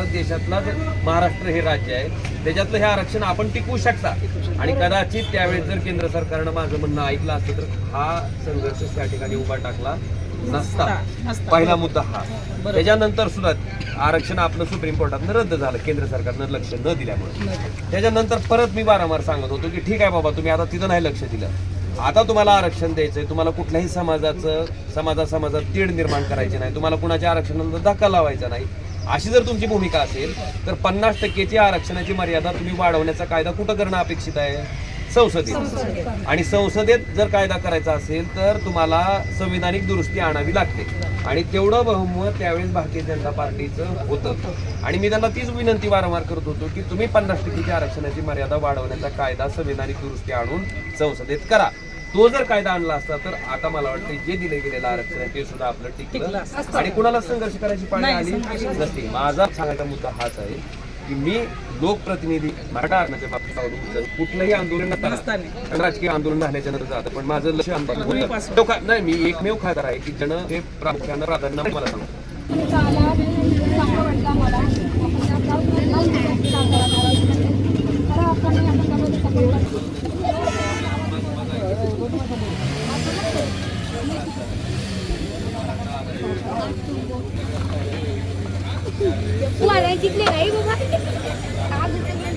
भारत देशातला जे महाराष्ट्र हे राज्य आहे त्याच्यातलं हे आरक्षण आपण टिकवू शकता. आणि कदाचित त्यावेळेस जर केंद्र सरकारनं माझं म्हणणं ऐकलं असतं तर हा संघर्ष त्या ठिकाणी उभा टाकला नसता. पहिला मुद्दा हा. त्याच्यानंतर सुद्धा आरक्षण आपलं सुप्रीम कोर्टातनं रद्द झालं केंद्र सरकारनं लक्ष न दिल्यामुळे. त्याच्यानंतर परत मी वारंवार सांगत होतो की ठीक आहे बाबा तुम्ही आता तिथं नाही लक्ष दिलं. आता तुम्हाला आरक्षण द्यायचंय तुम्हाला कुठल्याही समाजाचं समाजा समाजात तीड निर्माण करायची नाही तुम्हाला कुणाच्या आरक्षणाला धक्का लावायचा नाही अशी जर तुमची भूमिका असेल तर पन्नास टक्केची आरक्षणाची मर्यादा तुम्ही वाढवण्याचा कायदा कुठं करणं अपेक्षित आहे? संसदेत. आणि संसदेत जर कायदा करायचा असेल तर तुम्हाला संविधानिक दुरुस्ती आणावी लागते. आणि तेवढं बहुमत त्यावेळेस भारतीय जनता पार्टीचं होतं. आणि मी त्यांना तीच विनंती वारंवार करत होतो की तुम्ही पन्नास टक्केची आरक्षणाची मर्यादा वाढवण्याचा कायदा संविधानिक दुरुस्ती आणून संसदेत करा. तो जर कायदा आणला असता तर आता मला वाटतं जे दिले गेलेलं आरक्षण आहे ते सुद्धा आपलं टिकलं आणि कुणाला संघर्ष करायची पाळी आली नसती. माझा सांगायचा मुद्दा हाच आहे की मी लोकप्रतिनिधी मराठा आरक्षणाच्या बाबतीत कुठलंही आंदोलन राजकीय आंदोलन झाल्याच्यानंतर जातं. पण माझं लक्ष आंदोलन नाही मी एकमेव खासदार आहे की ज्यानं हे प्रामुख्यानं प्राधान्य मला सांगतो. वो आ रहा है जीत लेगा ही वो भाई आप जीत लेंगे